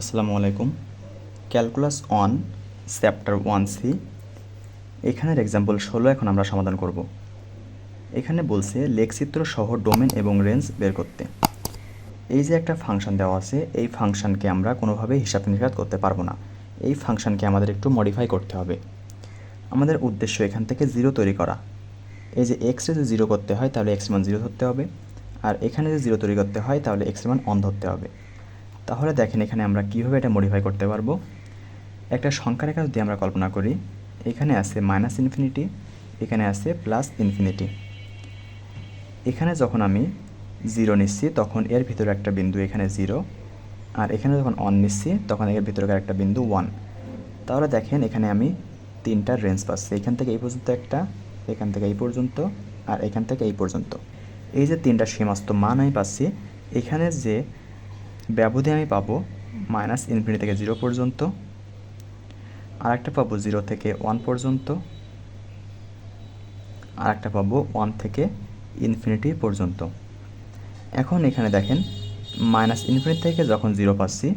আসসালামু আলাইকুম। Calculus on chapter one C. এখানের এক্সাম্পল ষোলো এখন আমরা সমাধান করব। এখানে বলছে লেখচিত্র সহ ডোমেন এবং রেঞ্জ বের করতে। এই যে একটা ফাংশন দেওয়া আছে, এই ফাংশনকে আমরা কোনোভাবেই হিসাব নিকাশ করতে পারব না। এই ফাংশনকে আমাদের একটু মডিফাই করতে হবে। আমাদের উদ্দেশ্য এখান থেকে জিরো তৈরি করা। এই যে এক্সে যদি জিরো করতে হয়, তাহলে এক্স মান জিরো ধরতে হবে। আর এখানে যদি জিরো তৈরি করতে হয়, তাহলে এক্স মান অন ধরতে হবে। তাহলে দেখেন এখানে আমরা কীভাবে এটা মডিফাই করতে পারব। একটা সংখ্যা রেখা যদি আমরা কল্পনা করি, এখানে আছে মাইনাস ইনফিনিটি এখানে আছে প্লাস ইনফিনিটি এখানে যখন আমি জিরো নিচ্ছি, তখন এর ভিতরে একটা বিন্দু এখানে জিরো আর এখানে যখন অন নিচ্ছি, তখন এর ভিতরে একটা বিন্দু ওয়ান তাহলে দেখেন এখানে আমি তিনটা রেঞ্জ পাচ্ছি। এখান থেকে এই পর্যন্ত একটা, এখান থেকে এই পর্যন্ত, আর এখান থেকে এই পর্যন্ত। এই যে তিনটা সীমাস্ত মান আমি পাচ্ছি, এখানে যে ব্যবধি আমি পাবো মাইনাস ইনফিনিটি থেকে জিরো পর্যন্ত। আর একটা পাবো জিরো থেকে ওয়ান পর্যন্ত। আর একটা পাবো ওয়ান থেকে ইনফিনিটি পর্যন্ত। এখন এখানে দেখেন, মাইনাস ইনফিনিটি থেকে যখন জিরো পাচ্ছি,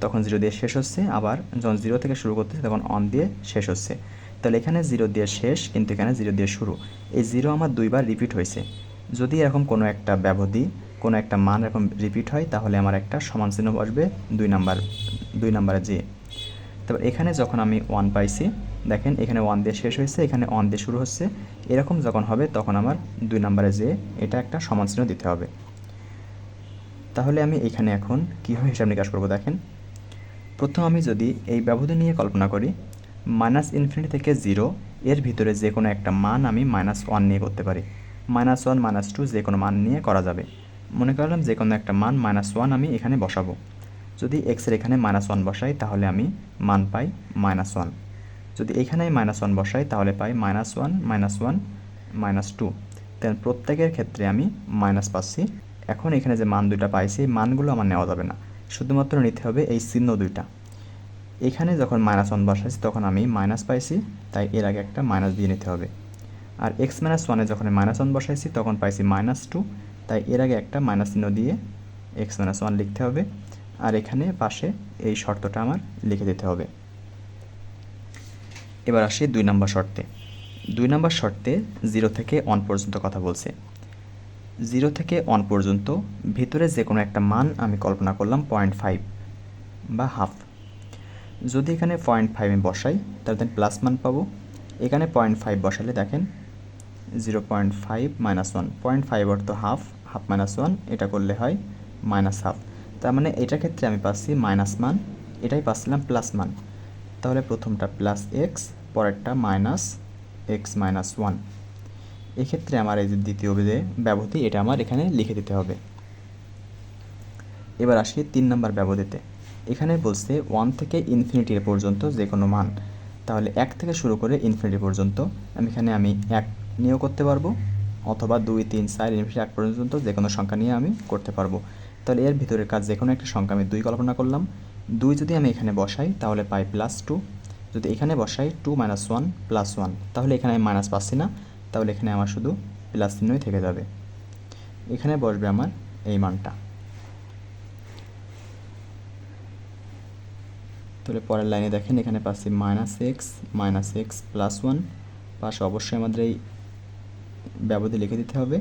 তখন জিরো দিয়ে শেষ হচ্ছে। আবার যখন জিরো থেকে শুরু করতেছি, তখন অন দিয়ে শেষ হচ্ছে। তাহলে এখানে জিরো দিয়ে শেষ, কিন্তু এখানে জিরো দিয়ে শুরু। এই জিরো আমার দুইবার রিপিট হয়েছে। যদি এরকম কোনো একটা ব্যবধি কোনো একটা মান এরকম রিপিট হয়, তাহলে আমার একটা সমান চিহ্ন বসবে দুই নাম্বার, দুই নাম্বারে যে তারপর এখানে যখন আমি ওয়ান পাইছি, দেখেন এখানে ওয়ান দিয়ে শেষ হয়েছে, এখানে ওয়ান দিয়ে শুরু হচ্ছে, এরকম যখন হবে তখন আমার দুই নাম্বারে যে এটা একটা সমান চিহ্ন দিতে হবে। তাহলে আমি এখানে এখন কীভাবে হিসাব নিকাশ করব দেখেন? প্রথম আমি যদি এই ব্যবধান নিয়ে কল্পনা করি মাইনাস ইনফিনিটি থেকে জিরো এর ভিতরে যে কোনো একটা মান আমি মাইনাস ওয়ান নিয়ে করতে পারি। মাইনাস ওয়ান মাইনাস টু যে কোনো মান নিয়ে করা যাবে। মনে করলাম যে কোনো একটা মান মাইনাস ওয়ান আমি এখানে বসাবো। যদি এক্সের এখানে মাইনাস ওয়ান বসাই, তাহলে আমি মান পাই মাইনাস ওয়ান যদি এখানে মাইনাস ওয়ান বসাই, তাহলে পাই minus one minus one minus two then প্রত্যেকের ক্ষেত্রে আমি মাইনাস পাচ্ছি। এখন এখানে যে মান দুইটা পাইছি মানগুলো আমার নেওয়া যাবে না। শুধুমাত্র নিতে হবে এই চিহ্ন দুইটা। এখানে যখন মাইনাস ওয়ান বসাইছি, তখন আমি মাইনাস পাইছি, তাই এর আগে একটা মাইনাস দিয়ে নিতে হবে। আর এক্স মাইনাস ওয়ানে যখন মাইনাস ওয়ান বসাইছি, তখন পাইছি মাইনাস টু তাই এর আগে একটা মাইনাস চিহ্ন দিয়ে এক্স মাইনাস ওয়ান লিখতে হবে। আর এখানে পাশে এই শর্তটা আমার লিখে দিতে হবে। এবার আসি দুই নম্বর শর্তে। দুই নম্বর শর্তে জিরো থেকে অন পর্যন্ত কথা বলছে। জিরো থেকে অন পর্যন্ত ভিতরে যে কোনো একটা মান আমি কল্পনা করলাম পয়েন্ট ফাইভ বা হাফ যদি এখানে পয়েন্ট ফাইভ আমি বসাই, তাহলে প্লাস মান পাবো। এখানে পয়েন্ট ফাইভ বসালে দেখেন zero point five minus one point five অর্থ হাফ হাফ মাইনাস ওয়ান, এটা করলে হয় মাইনাস হাফ। তার মানে এটার ক্ষেত্রে আমি পাচ্ছি মাইনাস মান, এটাই পাচ্ছিলাম প্লাস মান। তাহলে প্রথমটা প্লাস এক্স, পরেরটা মাইনাস এক্স মাইনাস ওয়ান। এক্ষেত্রে আমার এই যে দ্বিতীয় যে ব্যবধি, এটা আমার এখানে লিখে দিতে হবে। এবার আসি তিন নম্বর ব্যবধিতে। এখানে বলছে ওয়ান থেকে ইনফিনিটি পর্যন্ত যে কোনো মান। তাহলে এক থেকে শুরু করে ইনফিনিটি পর্যন্ত, আমি এখানে আমি এক নিয়েও করতে পারব। অথবা দুই, তিন, চার, ইনফিনিটি এক পর্যন্ত যে কোনো সংখ্যা নিয়ে আমি করতে পারব। তাহলে এর ভিতরের কাজ যে কোনো একটা সংখ্যা আমি দুই কল্পনা করলাম। দুই যদি আমি এখানে বসাই, তাহলে পাই প্লাস টু যদি এখানে বসাই two minus one plus one তাহলে এখানে আমি মাইনাস পাচ্ছি না। তাহলে এখানে আমার শুধু প্লাস চিহ্নই থেকে যাবে। এখানে বসবে আমার এই মানটা। তাহলে পরের লাইনে দেখেন, এখানে পাচ্ছি minus X minus X plus one পাশে অবশ্যই আমাদের এই ব্যবধি লিখে দিতে হবে।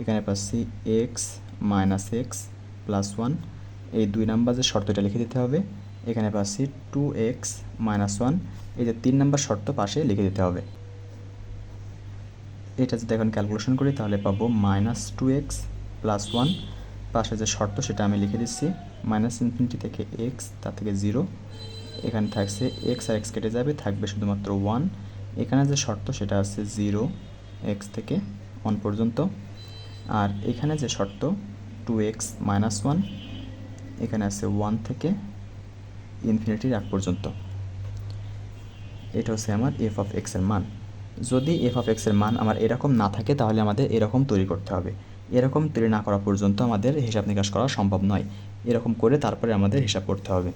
এখানে পাচ্ছি X minus X plus one এই দুই নাম্বার যে শর্তটা লিখে দিতে হবে, এখানে পাচ্ছি টু এক্স মাইনাস ওয়ান এই যে তিন নাম্বার শর্ত পাশে লিখে দিতে হবে। এটা যদি এখন ক্যালকুলেশন করি, তাহলে পাবো minus two X plus one পাশে যে শর্ত, সেটা আমি লিখে দিচ্ছি। মাইনাস ইনফিনিটি থেকে এক্স তার থেকে জিরো এখানে থাকছে এক্স আর এক্স কেটে যাবে, থাকবে শুধুমাত্র ওয়ান এখানে যে শর্ত, সেটা আছে জিরো এক্স থেকে ওয়ান পর্যন্ত। আর এখানে যে শর্ত টু এক্স মাইনাস ওয়ান এখানে আছে ওয়ান থেকে ইনফিনিটির আগ পর্যন্ত। এটা হচ্ছে আমার এফ অফ এক্সের মান। যদি এফ অফ এক্সের মান আমার এরকম না থাকে, তাহলে আমাদের এরকম তৈরি করতে হবে। এরকম তৈরি না করা পর্যন্ত আমাদের হিসাব নিকাশ করা সম্ভব নয়। এরকম করে তারপরে আমাদের হিসাব করতে হবে।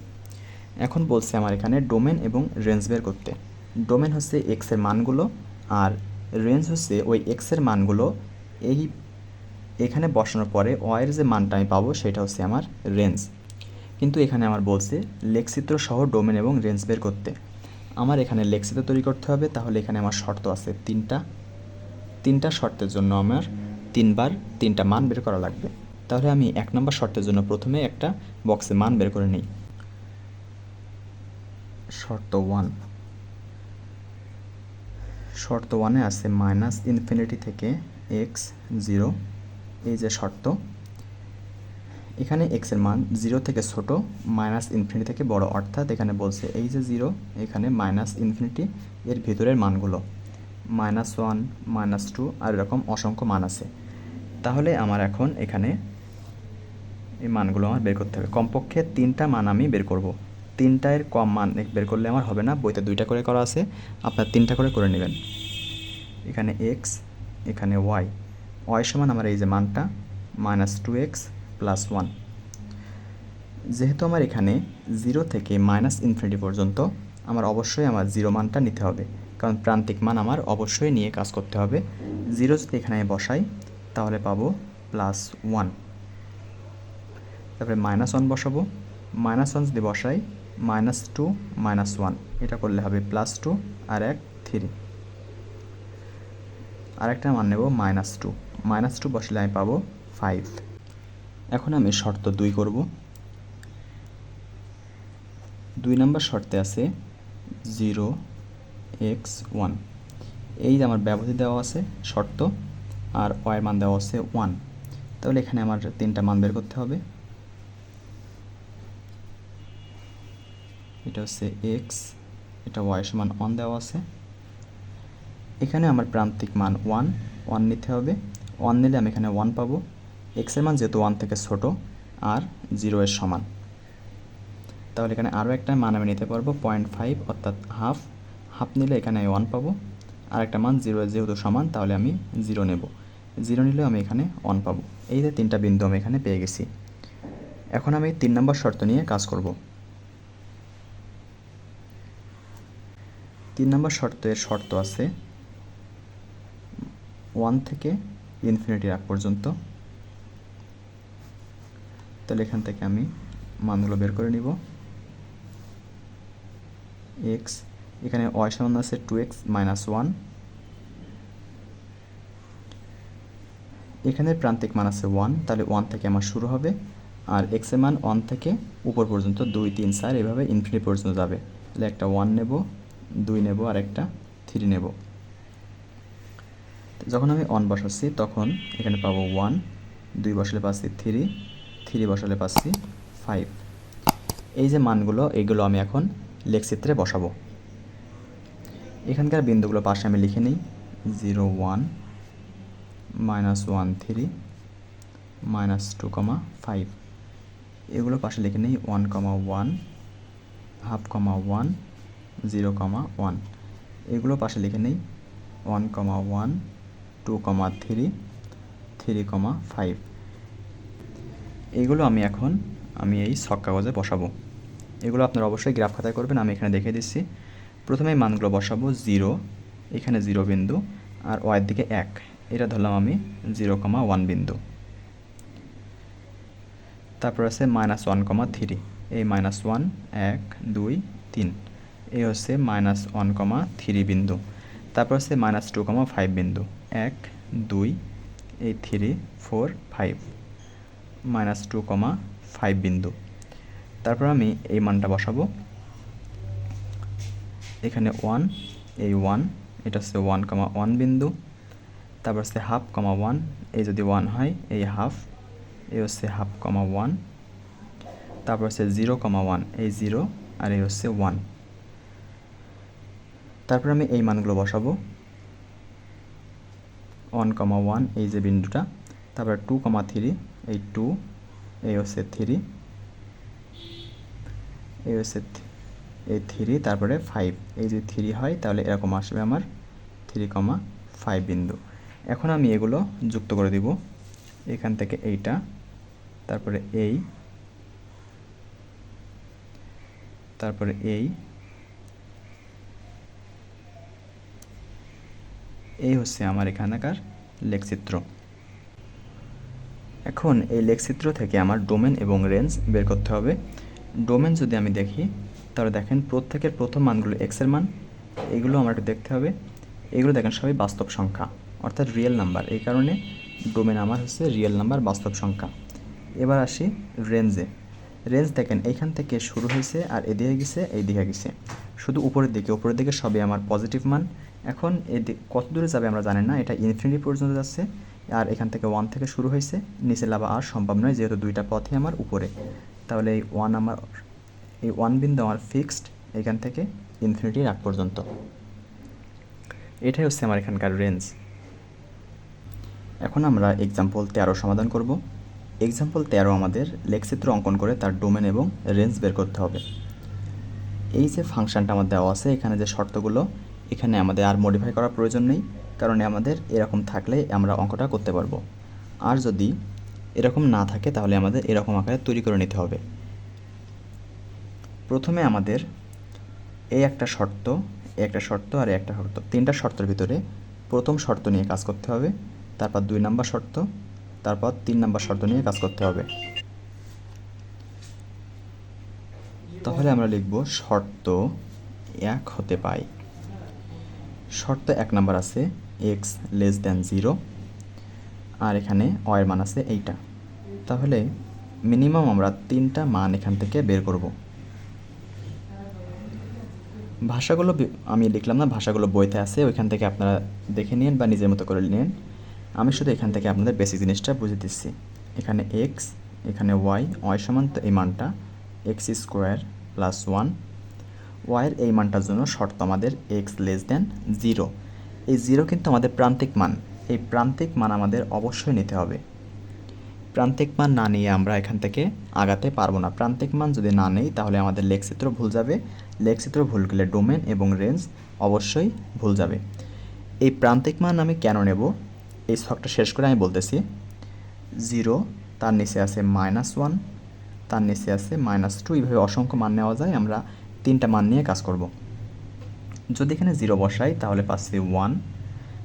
এখন বলছে আমার এখানে ডোমেন এবং রেঞ্জ বের করতে। ডোমেন হচ্ছে এক্সের মানগুলো, আর রেঞ্জ হচ্ছে ওই এক্সের মানগুলো এই এখানে বসানোর পরে ওয়ের যে মানটা আমি পাবো সেটা হচ্ছে আমার রেঞ্জ কিন্তু এখানে আমার বলছে লেখচিত্র সহ ডোমেন এবং রেঞ্জ বের করতে। আমার এখানে লেখচিত্র তৈরি করতে হবে, তাহলে এখানে আমার শর্ত আছে তিনটা। তিনটা শর্তের জন্য আমার তিনবার তিনটা মান বের করা লাগবে। তাহলে আমি এক নম্বর শর্তের জন্য প্রথমে একটা বক্সে মান বের করে নিই। শর্ত ওয়ান শর্ত ওয়ানে আছে মাইনাস ইনফিনিটি থেকে এক্স জিরো এই যে শর্ত। এখানে এক্সের মান জিরো থেকে ছোট মাইনাস ইনফিনিটি থেকে বড়। অর্থাৎ এখানে বলছে এই যে জিরো এখানে মাইনাস ইনফিনিটি এর ভিতরের মানগুলো। মাইনাস ওয়ান মাইনাস টু আর এরকম অসংখ্য মান আছে। তাহলে আমার এখন এখানে এই মানগুলো আমার বের করতে হবে। কমপক্ষে তিনটা মান আমি বের করব। তিনটার কম মান বের করলে আমার হবে না, বইতে দুইটা করে করা আছে, আপনার তিনটা করে করে নেবেন। এখানে এক্স এখানে ওয়াই ওয়াই সমান আমার এই যে মানটা minus two X plus one যেহেতু আমার এখানে জিরো থেকে মাইনাস ইনফিনিটি পর্যন্ত, আমার অবশ্যই আমার জিরো মানটা নিতে হবে। কারণ প্রান্তিক মান আমার অবশ্যই নিয়ে কাজ করতে হবে। জিরো যদি এখানে বসাই, তাহলে পাবো প্লাস ওয়ান তারপরে মাইনাস ওয়ান বসাবো। মাইনাস ওয়ান যদি বসাই মাইনাস টু মাইনাস ওয়ান এটা করলে হবে প্লাস টু আর এক থ্রি আরেকটা মান নেব মাইনাস টু মাইনাস টু বসলে আমি পাবো ফাইভ এখন আমি শর্ত দুই করব। দুই নম্বর শর্তে আছে জিরো এক্স ওয়ান এই যে আমার ব্যবধি দেওয়া আছে শর্ত, আর ওয়ের মান দেওয়া আছে ওয়ান তাহলে এখানে আমার তিনটা মান বের করতে হবে। এটা হচ্ছে এক্স এটা ওয়াই সমান ওয়ান দেওয়া আছে। এখানে আমার প্রান্তিক মান ওয়ান ওয়ান নিতে হবে। ওয়ান নিলে আমি এখানে ওয়ান পাবো। এক্সের মান যেহেতু ওয়ান থেকে ছোট, আর জিরো এর সমান। তাহলে এখানে আরও একটা মান আমি নিতে পারব পয়েন্ট ফাইভ অর্থাৎ হাফ হাফ নিলে এখানে আমি ওয়ান পাবো। আর একটা মান জিরো যেহেতু সমান, তাহলে আমি জিরো নেব। জিরো নিলেও আমি এখানে ওয়ান পাবো। এই যে তিনটা বিন্দু আমি এখানে পেয়ে গেছি। এখন আমি তিন নম্বর শর্ত নিয়ে কাজ করব। তিন নম্বর শর্তের শর্ত আছে ওয়ান থেকে ইনফিনিটি আগ পর্যন্ত। তাহলে এখান থেকে আমি মানগুলো বের করে নিব। এক্স এখানে ওয়াই সমান আছে টু এক্স মাইনাস ওয়ান এখানে প্রান্তিক মান আছে ওয়ান তাহলে ওয়ান থেকে আমার শুরু হবে। আর এক্সের মান ওয়ান থেকে উপর পর্যন্ত দুই, তিন, চার, এভাবে ইনফিনিটি পর্যন্ত যাবে। তাহলে একটা ওয়ান নেব। দুই নেব আর একটা থ্রি নেব। যখন আমি অন বসাচ্ছি, তখন এখানে পাবো ওয়ান দুই বসালে পাচ্ছি থ্রি থ্রি বসালে পাচ্ছি ফাইভ এই যে মানগুলো এইগুলো আমি এখন লেখচিত্রে বসাবো। এখানকার বিন্দুগুলো পাশে আমি লিখে নিই zero one minus one three minus two comma five এগুলো পাশে লিখে নিই one comma one half comma one zero comma one. এগুলো পাশে লিখে নিই। One comma one, two comma three three comma five. এগুলো আমি এখন, আমি এই ছক কাগজে বসাবো। এগুলো আপনারা অবশ্যই গ্রাফ খাতায় করবেন, আমি এখানে দেখে দিচ্ছি। প্রথমে মানগুলো বসাবো, জিরো, এখানে জিরো বিন্দু আর ওয়াইয়ের দিকে এক। এটা ধরলাম আমি জিরো কমা ওয়ান বিন্দু। তারপর আছে মাইনাস ওয়ান কমা থ্রি। এই মাইনাস ওয়ান, এক, দুই, তিন। এই হচ্ছে মাইনাস ওয়ান কমা থ্রি বিন্দু। তারপর হচ্ছে মাইনাস টু কমা ফাইভ বিন্দু। এক, দুই, এই three four five minus two comma five বিন্দু। তারপর আমি এই মানটা বসাবো। এখানে ওয়ান এই ওয়ান এটা হচ্ছে ওয়ান কমা ওয়ান বিন্দু। তারপর হচ্ছে হাফ কমা ওয়ান এই যদি ওয়ান হয়, এই হাফ এই হচ্ছে হাফ কমা ওয়ান তারপর হচ্ছে জিরো কমা ওয়ান এই জিরো আর এই হচ্ছে ওয়ান তারপর আমি এই মানগুলো বসাবো। ওয়ান কমা ওয়ান এই যে বিন্দুটা। তারপর টু কমা থ্রি এই টু এই হচ্ছে থ্রি এই হচ্ছে এই থ্রি তারপরে ফাইভ এই যদি থ্রি হয়, তাহলে এরকম আসবে আমার থ্রি কমা ফাইভ বিন্দু। এখন আমি এগুলো যুক্ত করে দিব, এখান থেকে এইটা, তারপরে এই তারপরে এই এই হচ্ছে আমার এখানকার লেখচিত্র। এখন এই লেখচিত্র থেকে আমার ডোমেন এবং রেঞ্জ বের করতে হবে। ডোমেন যদি আমি দেখি, তাহলে দেখেন প্রত্যেকের প্রথম মানগুলো এক্সের মান, এগুলো আমার একটু দেখতে হবে। এগুলো দেখেন সবই বাস্তব সংখ্যা, অর্থাৎ রিয়েল নাম্বার এই কারণে ডোমেন আমার হচ্ছে রিয়েল নাম্বার বাস্তব সংখ্যা। এবার আসি রেঞ্জে রেঞ্জ দেখেন এইখান থেকে শুরু হয়েছে আর এদিকে গেছে এই দিকে গেছে। শুধু উপরের দিকে উপরের দিকে সবই আমার পজিটিভ মান। এখন কত দূরে যাবে আমরা জানি না, এটা ইনফিনিটি পর্যন্ত যাচ্ছে, আর এখান থেকে ওয়ান থেকে শুরু হয়েছে, নিচে লাভা আর সম্ভব নয়, যেহেতু দুইটা পথই আমার উপরে। তাহলে এই ওয়ান আমার, এই ওয়ান বিন্দু আমার ফিক্সড এখান থেকে ইনফিনিটির আগ পর্যন্ত। এটাই হচ্ছে আমার এখানকার রেঞ্জ এখন আমরা এক্সাম্পল তেরো সমাধান করব। এক্সাম্পল তেরো আমাদের লেখচিত্র অঙ্কন করে তার ডোমেন এবং রেঞ্জ বের করতে হবে। এই যে ফাংশনটা আমার দেওয়া আছে, এখানে যে শর্তগুলো এখানে আমাদের আর মডিফাই করার প্রয়োজন নেই, কারণ আমাদের এরকম থাকলে আমরা অঙ্কটা করতে পারব। আর যদি এরকম না থাকে, তাহলে আমাদের এরকম আকারে তৈরি করে নিতে হবে। প্রথমে আমাদের এই একটা শর্ত এই একটা শর্ত, আর একটা শর্ত। তিনটা শর্তের ভিতরে প্রথম শর্ত নিয়ে কাজ করতে হবে, তারপর দুই নাম্বার শর্ত, তারপর তিন নাম্বার শর্ত নিয়ে কাজ করতে হবে। তাহলে আমরা লিখব শর্ত এক হতে পাই। শর্ত এক নাম্বার আছে এক্স লেস দ্যান জিরো আর এখানে অয়ের মান আছে এইটা। তাহলে মিনিমাম আমরা তিনটা মান এখান থেকে বের করব। ভাষাগুলো আমি লিখলাম না, ভাষাগুলো বইতে আছে, ওইখান থেকে আপনারা দেখে নিন বা নিজের মতো করে নিন। আমি শুধু এখান থেকে আপনাদের বেসিক জিনিসটা বুঝে দিচ্ছি। এখানে এক্স এখানে ওয়াই ওয়াই সমান তো এই মানটা এক্স স্কোয়ার প্লাস ওয়ান ওয়াইয়ের এই মানটার জন্য শর্ত আমাদের এক্স লেস দেন জিরো এই জিরো কিন্তু আমাদের প্রান্তিক মান। এই প্রান্তিক মান আমাদের অবশ্যই নিতে হবে। প্রান্তিক মান না নিয়ে আমরা এখান থেকে আগাতে পারব না। প্রান্তিক মান যদি না নেই, তাহলে আমাদের লেখচিত্র ভুল যাবে। লেখচিত্র ভুল গেলে ডোমেন এবং রেঞ্জ অবশ্যই ভুল যাবে। এই প্রান্তিক মান আমি কেন নেব? এই ছকটা শেষ করে আমি বলতেছি। জিরো তার নিচে আছে মাইনাস ওয়ান তার নিচে আছে মাইনাস টু এইভাবে অসংখ্য মান নেওয়া যায়। আমরা তিনটা মান নিয়ে কাজ করব। যদি এখানে জিরো বসাই, তাহলে পাচ্ছি ওয়ান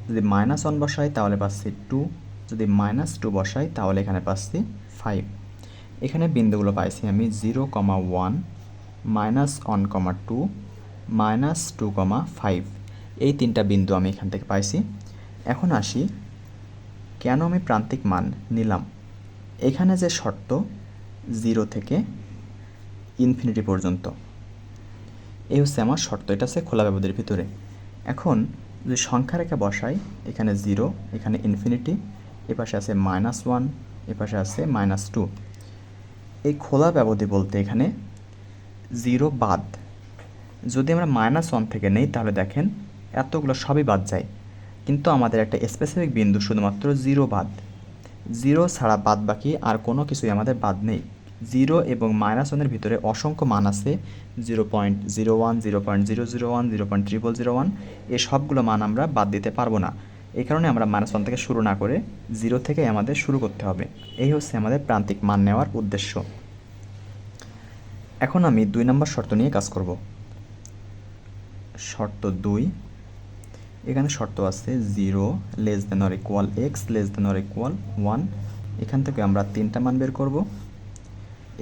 যদি মাইনাস ওয়ান বসাই, তাহলে পাচ্ছি টু যদি মাইনাস টু বসাই, তাহলে এখানে পাচ্ছি ফাইভ এখানে বিন্দুগুলো পাইছি আমি zero comma one minus one comma two minus two comma five এই তিনটা বিন্দু আমি এখান থেকে পাইছি। এখন আসি, কেন আমি প্রান্তিক মান নিলাম? এখানে যে শর্ত জিরো থেকে ইনফিনিটি পর্যন্ত। এই হচ্ছে আমার শর্ত এটা হচ্ছে খোলা ব্যবধির ভিতরে। এখন যদি সংখ্যা রেখা বসাই, এখানে জিরো এখানে ইনফিনিটি এপাশে আছে মাইনাস ওয়ান এপাশে আছে মাইনাস টু এই খোলা ব্যবধি বলতে এখানে জিরো বাদ। যদি আমরা মাইনাস ওয়ান থেকে নেই, তাহলে দেখেন এতগুলো সবই বাদ যায়। কিন্তু আমাদের একটা স্পেসিফিক বিন্দু শুধুমাত্র জিরো বাদ। জিরো ছাড়া বাদ বাকি আর কোনো কিছুই আমাদের বাদ নেই। জিরো এবং মাইনাস ওয়ানের ভিতরে অসংখ্য মান আছে zero point zero one zero point zero zero one zero point triple zero one এই সবগুলো মান আমরা বাদ দিতে পারব না। এই কারণে আমরা মাইনাস ওয়ান থেকে শুরু না করে জিরো থেকে আমাদের শুরু করতে হবে। এই হচ্ছে আমাদের প্রান্তিক মান নেওয়ার উদ্দেশ্য। এখন আমি দুই নম্বর শর্ত নিয়ে কাজ করব। শর্ত দুই, এখানে শর্ত আছে zero less than or equal X less than or equal one এখান থেকে আমরা তিনটা মান বের করব।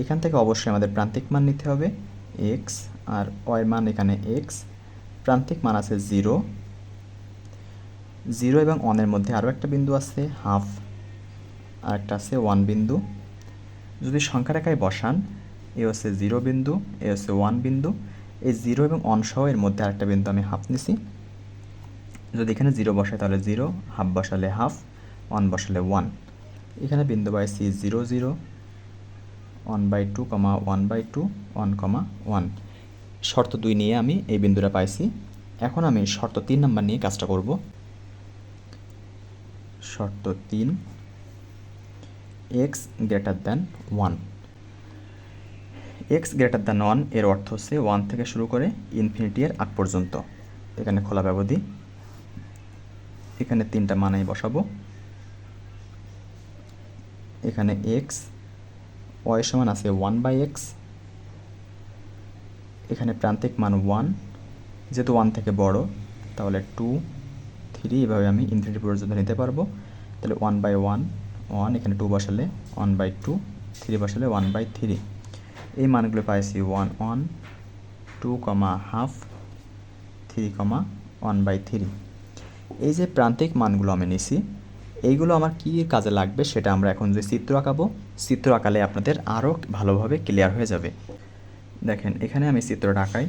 এখান থেকে অবশ্যই আমাদের প্রান্তিক মান নিতে হবে এক্স আর ওয়ের মান এখানে এক্স প্রান্তিক মান আছে জিরো জিরো এবং ওয়ানের মধ্যে আরও একটা বিন্দু আছে হাফ আর একটা আছে ওয়ান বিন্দু। যদি সংখ্যা রেখায় বসান, এ হচ্ছে জিরো বিন্দু, এ হচ্ছে ওয়ান বিন্দু, এই জিরো এবং ওয়ান সহ এর মধ্যে আরেকটা বিন্দু আমি হাফ নিছি। যদি এখানে জিরো বসাই তাহলে জিরো হাফ বসালে হাফ ওয়ান বসালে ওয়ান এখানে বিন্দু পাইছি zero zero one by two comma one by two one comma one শর্ত দুই নিয়ে আমি এই বিন্দুটা পাইছি। এখন আমি শর্ত তিন নাম্বার নিয়ে কাজটা করব। শর্ত তিন X greater than one X greater than ওয়ানের অর্থ হচ্ছে ওয়ান থেকে শুরু করে ইনফিনিটি এর আগ পর্যন্ত। এখানে খোলা ব্যবধি। এখানে তিনটা মানাই বসাবো। এখানে এক্স ওয়াই সমান আছে ওয়ান বাই এক্স এখানে প্রান্তিক মান ওয়ান যেহেতু ওয়ান থেকে বড়, তাহলে টু থ্রি এভাবে আমি ইনফিনিটি পর্যন্ত নিতে পারব। তাহলে ওয়ান বাই ওয়ান ওয়ান এখানে টু বসালে ওয়ান বাই টু থ্রি বসালে ওয়ান বাই থ্রি এই মানগুলো পাইছি one one two comma half three comma one by three এই যে প্রান্তিক মানগুলো আমি নিছি, এইগুলো আমার কী কাজে লাগবে সেটা আমরা এখন যে চিত্র আঁকাবো চিত্র আঁকালে আপনাদের আরও ভালোভাবে ক্লিয়ার হয়ে যাবে। দেখেন, এখানে আমি চিত্রটা আঁকাই।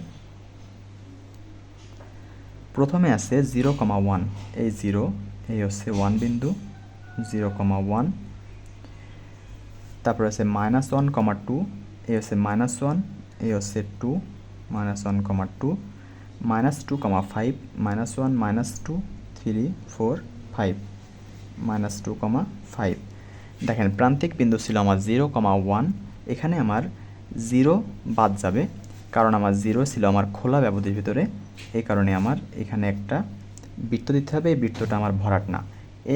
প্রথমে আছে জিরো কমা ওয়ান। এই জিরো, এই হচ্ছে ওয়ান বিন্দু, জিরো কমা ওয়ান। তারপর আছে মাইনাস ওয়ান কমা টু, এই হচ্ছে মাইনাস ওয়ান, এই হচ্ছে two, minus one comma two, minus two comma five, minus one, minus two, three, four, five, minus two comma five. দেখেন, প্রান্তিক বিন্দু ছিল আমার জিরো কমা ওয়ান, এখানে আমার জিরো বাদ যাবে, কারণ আমার জিরো ছিল আমার খোলা ব্যবধির ভিতরে, এই কারণে আমার এখানে একটা বৃত্ত দিতে হবে, এই বৃত্তটা আমার ভরাট না।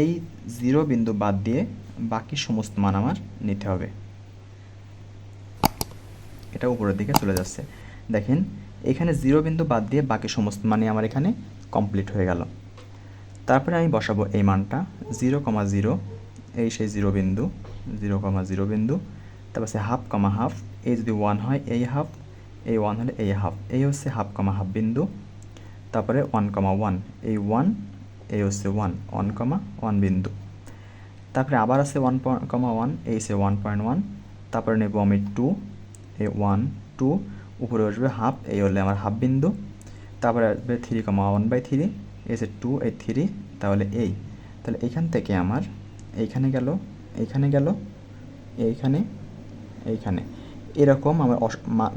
এই জিরো বিন্দু বাদ দিয়ে বাকি সমস্ত মান আমার নিতে হবে। এটা উপরের দিকে চলে যাচ্ছে। দেখেন, এখানে জিরো বিন্দু বাদ দিয়ে বাকি সমস্ত মানে আমার এখানে কমপ্লিট হয়ে গেল। তারপরে আমি বসাবো এই মানটা, জিরো কমা জিরো এই সেই জিরো বিন্দু, জিরো কমা জিরো বিন্দু, তারপর হচ্ছে হাফ কমা হাফ এই যদি ওয়ান হয় এই হাফ এই ওয়ান হলে এই হাফ এই হচ্ছে হাফ কমা হাফ বিন্দু, তারপরে ওয়ান কমা ওয়ান এই ওয়ান এই হচ্ছে ওয়ান ওয়ান কমা ওয়ান বিন্দু। তারপরে আবার আছে ওয়ান পয়েন্ট কমা ওয়ান এই হচ্ছে ওয়ান পয়েন্ট ওয়ান তারপরে নেব আমি টু এই ওয়ান টু উপরে আসবে হাফ এই হলে আমার হাফ বিন্দু, তারপরে আসবে three comma one by three এসে টু এই থ্রি তাহলে এই। তাহলে এখান থেকে আমার এইখানে গেল এইখানে গেল, এইখানে এইখানে। এরকম আমার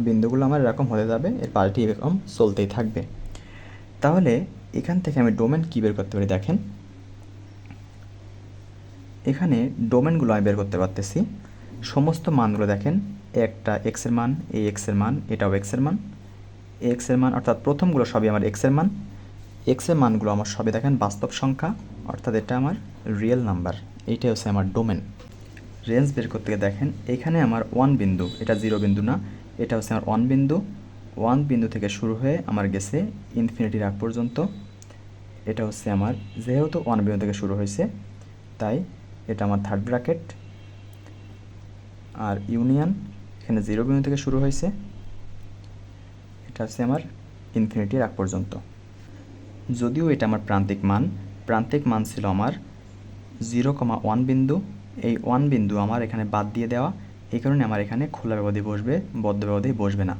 বিন্দুগুলো আমার এরকম হতে যাবে, এর পাল্টি এরকম চলতেই থাকবে। তাহলে এখান থেকে আমি ডোমেন কী বের করতে পারি দেখেন। এখানে ডোমেনগুলো আমি বের করতে পারতেছি। সমস্ত মানগুলো দেখেন, একটা এক্সের মান, এই এক্সের মান, এটাও এক্সের মান। এক্সের মান, অর্থাৎ প্রথমগুলো সবই আমার এক্সের মান। এক্সের মানগুলো আমার সবই দেখেন বাস্তব সংখ্যা, অর্থাৎ এটা আমার রিয়েল নাম্বার এইটাই হচ্ছে আমার ডোমেন রেঞ্জ বের করতে গিয়ে দেখেন, এখানে আমার ওয়ান বিন্দু, এটা জিরো বিন্দু না, এটা হচ্ছে আমার ওয়ান বিন্দু। ওয়ান বিন্দু থেকে শুরু হয়ে আমার গেছে ইনফিনিটির আগ পর্যন্ত। এটা হচ্ছে আমার, যেহেতু ওয়ান বিন্দু থেকে শুরু হয়েছে, তাই এটা আমার থার্ড ব্র্যাকেট আর ইউনিয়ন এখানে জিরো বিন্দু থেকে শুরু হয়েছে, এটা হচ্ছে আমার ইনফিনিটির আগ পর্যন্ত। যদিও এটা আমার প্রান্তিক মান প্রান্তিক মান ছিল আমার জিরো কমা ওয়ান বিন্দু। এই ওয়ান বিন্দু আমার এখানে বাদ দিয়ে দেওয়া। এই কারণে আমার এখানে খোলা ব্যবধি বসবে, বদ্ধ ব্যবধি বসবে না।